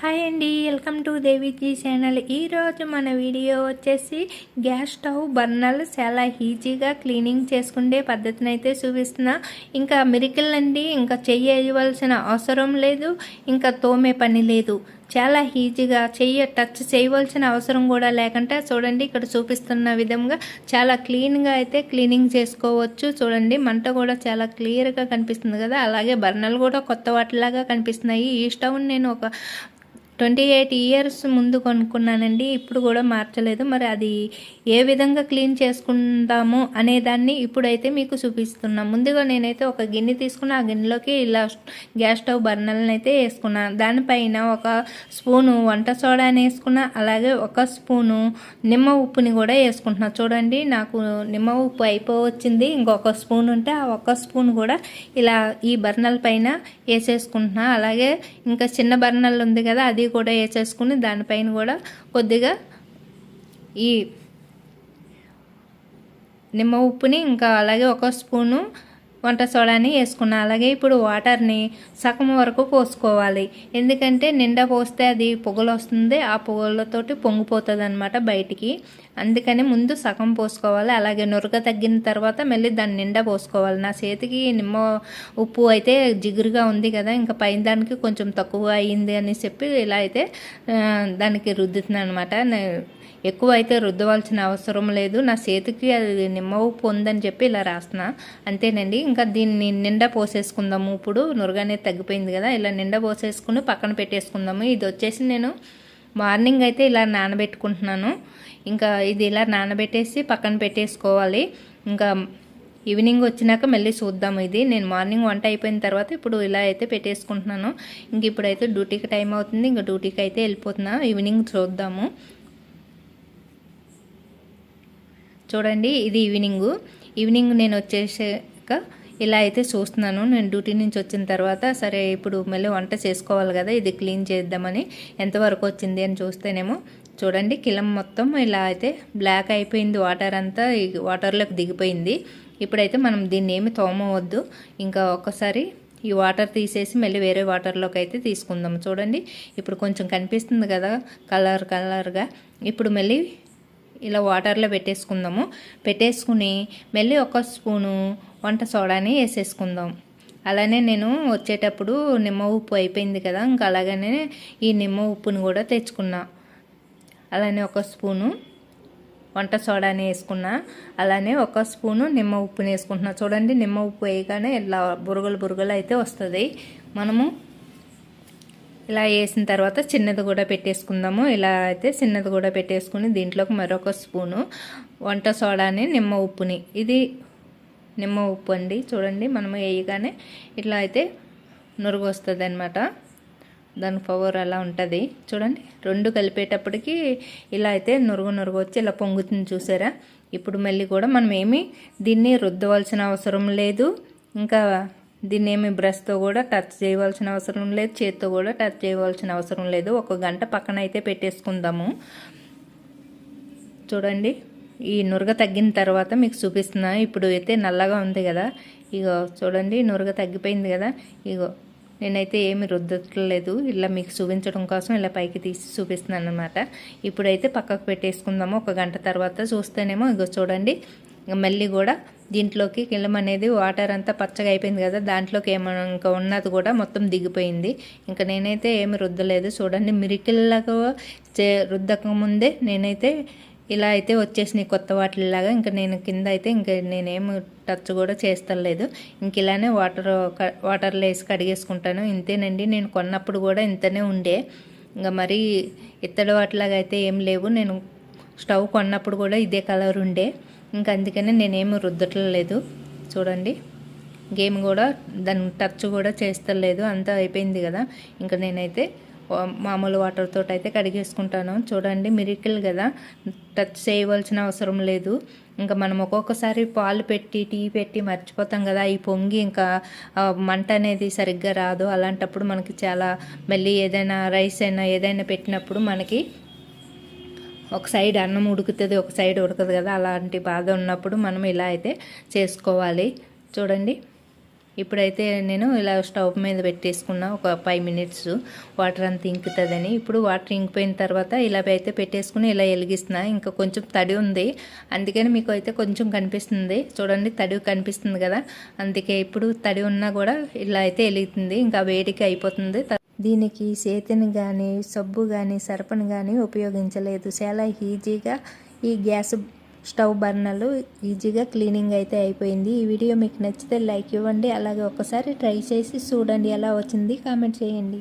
Hi అండి welcome to Deviji channel. ఈరోజు మన వీడియో వచ్చేసి గ్యాస్ స్టవ్ బర్నర్లు చాలా ఈజీగా క్లీనింగ్ చేసుకునే పద్ధతిని అయితే చూపిస్తున్నా. ఇంకా మిరికల్ అండి ఇంకా చేయవలసిన అవసరం లేదు ఇంకా తోమే పని లేదు. చాలా ఈజీగా చెయ్యి టచ్ చేయవలసిన అవసరం కూడా లేకుండా చూడండి ఇక్కడ చూపిస్తున్న విధంగా చాలా క్లీన్గా అయితే క్లీనింగ్ చేసుకోవచ్చు. చూడండి మంట కూడా చాలా క్లియర్గా కనిపిస్తుంది కదా. అలాగే బర్నర్లు కూడా కొత్త వాటిలాగా కనిపిస్తున్నాయి. ఈ స్టవ్ నేను ఒక ట్వంటీ ఎయిట్ ఇయర్స్ ముందు కొనుక్కున్నానండి. ఇప్పుడు కూడా మార్చలేదు. మరి అది ఏ విధంగా క్లీన్ చేసుకుందాము అనేదాన్ని ఇప్పుడైతే మీకు చూపిస్తున్నాను ముందుగా నేనైతే ఒక గిన్నె తీసుకున్న ఆ గిన్నెలోకి ఇలా గ్యాస్ స్టవ్ బర్నర్లను అయితే వేసుకున్నాను దానిపైన ఒక స్పూను వంట సోడాని వేసుకున్నా. అలాగే ఒక స్పూను నిమ్మ ఉప్పుని కూడా వేసుకుంటున్నా. చూడండి నాకు నిమ్మ ఉప్పు అయిపోవచ్చింది. ఇంకొక స్పూన్ ఉంటే ఆ ఒక్క స్పూన్ కూడా ఇలా ఈ బర్నల్ పైన వేసేసుకుంటున్నా. అలాగే ఇంకా చిన్న బర్నల్ ఉంది కదా అది కూడా వేసేసుకుని దానిపైన కూడా కొద్దిగా ఈ నిమ్మ ఉప్పుని ఇంకా అలాగే ఒక స్పూను వంట సోడాని వేసుకున్నా. అలాగే ఇప్పుడు వాటర్ని సగం వరకు పోసుకోవాలి. ఎందుకంటే నిండా పోస్తే అది పొగలు వస్తుంది. ఆ పొగలతోటి పొంగిపోతుంది అనమాట బయటికి. అందుకని ముందు సగం పోసుకోవాలి. అలాగే నురగ తగ్గిన తర్వాత మళ్ళీ దాన్ని నిండా పోసుకోవాలి. నా చేతికి నిమ్మ ఉప్పు అయితే జిగురుగా ఉంది కదా ఇంకా పైన దానికి కొంచెం తక్కువ అయింది అని చెప్పి ఇలా అయితే దానికి రుద్దుతున్నాను అనమాట ఎక్కువ అయితే రుద్దవలసిన అవసరం లేదు. నా చేతికి అది నిమ్మ ఉప్పు ఉందని చెప్పి ఇలా రాస్తున్నా. అంతేనండి. ఇంకా దీన్ని నిండా పోసేసుకుందాము. ఇప్పుడు నురగానే తగ్గిపోయింది కదా ఇలా నిండా పోసేసుకుని పక్కన పెట్టేసుకుందాము. ఇది వచ్చేసి నేను మార్నింగ్ అయితే ఇలా నానబెట్టుకుంటున్నాను. ఇంకా ఇది ఇలా నానబెట్టేసి పక్కన పెట్టేసుకోవాలి. ఇంకా ఈవినింగ్ వచ్చినాక మళ్ళీ చూద్దాము ఇది. నేను మార్నింగ్ వంట అయిపోయిన తర్వాత ఇప్పుడు ఇలా అయితే పెట్టేసుకుంటున్నాను. ఇంక ఇప్పుడైతే డ్యూటీకి టైం అవుతుంది. ఇంకా డ్యూటీకి అయితే వెళ్ళిపోతున్నా. ఈవినింగ్ చూద్దాము. చూడండి ఇది ఈవినింగ్. ఈవినింగ్ నేను వచ్చేసాక ఇలా అయితే చూస్తున్నాను. నేను డ్యూటీ నుంచి వచ్చిన తర్వాత సరే ఇప్పుడు మళ్ళీ వంట చేసుకోవాలి కదా ఇది క్లీన్ చేద్దామని ఎంతవరకు వచ్చింది అని చూస్తేనేమో చూడండి కిలం మొత్తం ఇలా అయితే బ్లాక్ అయిపోయింది. వాటర్ అంతా వాటర్లోకి దిగిపోయింది. ఇప్పుడైతే మనం దీన్ని ఏమి తోమవద్దు. ఇంకా ఒక్కసారి ఈ వాటర్ తీసేసి మళ్ళీ వేరే వాటర్లోకి అయితే తీసుకుందాం. చూడండి ఇప్పుడు కొంచెం కనిపిస్తుంది కదా కలర్ కలర్గా. ఇప్పుడు మళ్ళీ ఇలా వాటర్లో పెట్టేసుకుందాము. పెట్టేసుకుని మళ్ళీ ఒక స్పూను వంట సోడాని వేసేసుకుందాం. అలానే నేను వచ్చేటప్పుడు నిమ్మ ఉప్పు అయిపోయింది కదా ఇంకా అలాగనే ఈ నిమ్మ ఉప్పుని కూడా తెచ్చుకున్నా. అలానే ఒక స్పూను వంట సోడాని వేసుకున్నా. అలానే ఒక స్పూను నిమ్మ ఉప్పుని వేసుకుంటున్నా. చూడండి నిమ్మ ఉప్పు వేయగానే ఇలా బురుగలు బురుగులు అయితే వస్తుంది. మనము ఇలా వేసిన తర్వాత చిన్నది కూడా పెట్టేసుకుందాము. ఇలా అయితే చిన్నది కూడా పెట్టేసుకుని దీంట్లోకి మరొక స్పూను వంట సోడాని నిమ్మ ఉప్పుని. ఇది నిమ్మ ఉప్పు అండి. చూడండి మనం వేయగానే ఇట్లా అయితే నురుగు వస్తుంది అనమాట దాని పవర్ అలా ఉంటుంది. చూడండి రెండు కలిపేటప్పటికి ఇలా అయితే నురుగు నురుగు వచ్చి ఇలా పొంగుతుంది చూసారా? ఇప్పుడు మళ్ళీ కూడా మనం ఏమి దీన్ని రుద్దవలసిన అవసరం లేదు. ఇంకా దీన్ని ఏమి బ్రష్తో కూడా టచ్ చేయవలసిన అవసరం లేదు చేత్తో కూడా టచ్ చేయవలసిన అవసరం లేదు. ఒక గంట పక్కన అయితే పెట్టేసుకుందాము. చూడండి ఈ నురగ తగ్గిన తర్వాత మీకు చూపిస్తున్నా. ఇప్పుడు అయితే నల్లగా ఉంది కదా. ఇగో చూడండి నురగ తగ్గిపోయింది కదా. ఇగో నేనైతే ఏమి రుద్దట్లేదు. ఇలా మీకు చూపించడం కోసం ఇలా పైకి తీసి చూపిస్తున్నాను అనమాట ఇప్పుడైతే పక్కకు పెట్టేసుకుందాము. ఒక గంట తర్వాత చూస్తేనేమో ఇగో చూడండి మళ్ళీ కూడా దీంట్లోకి కిలం అనేది వాటర్ అంతా పచ్చగా అయిపోయింది కదా దాంట్లోకి ఏమైనా ఇంకా ఉన్నది కూడా మొత్తం దిగిపోయింది. ఇంకా నేనైతే ఏమి రుద్దలేదు. చూడండి మిరికిల్లాగా రుద్దక ముందే నేనైతే ఇలా అయితే వచ్చేసినాయి కొత్త వాటిలాగా ఇంకా నేను కింద అయితే ఇంకా నేనేమి టచ్ కూడా చేస్తలేదు. ఇంక ఇలానే వాటర్ వాటర్లో వేసి కడిగేసుకుంటాను. ఇంతేనండి నేను కొన్నప్పుడు కూడా ఇంతనే ఉండే. ఇంకా మరీ ఇత్తడి వాటిలాగా అయితే ఏం లేవు. నేను స్టవ్ కొన్నప్పుడు కూడా ఇదే కలర్ ఉండే. ఇంకా అందుకనే నేనేమి రుద్దట్లేదు. చూడండి. గేమ్ కూడా దాని టచ్ కూడా చేస్తలేదు. అంతా అయిపోయింది కదా. ఇంకా నేనైతే మామూలు వాటర్తో అయితే కడిగేసుకుంటాను. చూడండి మిరికిల్ కదా. టచ్ చేయవలసిన అవసరం లేదు. ఇంకా మనం ఒక్కొక్కసారి పాలు పెట్టి టీ పెట్టి మర్చిపోతాం కదా. ఈ పొంగి ఇంకా మంట అనేది సరిగ్గా రాదు. అలాంటప్పుడు మనకి చాలా మళ్ళీ ఏదైనా రైస్ అయినా ఏదైనా పెట్టినప్పుడు మనకి ఒక సైడ్ అన్నం ఉడుకుతుంది ఒక సైడ్ ఉడకదు కదా అలాంటి బాధ ఉన్నప్పుడు మనం ఇలా అయితే చేసుకోవాలి. చూడండి. ఇప్పుడైతే నేను ఇలా స్టవ్ మీద పెట్టేసుకున్నా ఒక ఫైవ్ మినిట్స్ వాటర్ అంతా ఇంకుతుందని. ఇప్పుడు వాటర్ ఇంకిపోయిన తర్వాత ఇలా అయితే పెట్టేసుకుని ఇలా వెలిగిస్తున్నా. ఇంకా కొంచెం తడి ఉంది. అందుకని మీకు అయితే కొంచెం కనిపిస్తుంది. చూడండి తడి కనిపిస్తుంది కదా. అందుకే ఇప్పుడు తడి ఉన్నా కూడా ఇలా అయితే వెలుగుతుంది ఇంకా వేడికి అయిపోతుంది. దీనికి చేతిని కానీ సబ్బు కానీ సరపను కానీ ఉపయోగించలేదు. చాలా ఈజీగా ఈ గ్యాస్ స్టవ్ బర్నర్లు ఈజీగా క్లీనింగ్ అయితే అయిపోయింది. ఈ వీడియో మీకు నచ్చితే లైక్ ఇవ్వండి. అలాగే ఒకసారి ట్రై చేసి చూడండి ఎలా వచ్చింది. కామెంట్ చేయండి.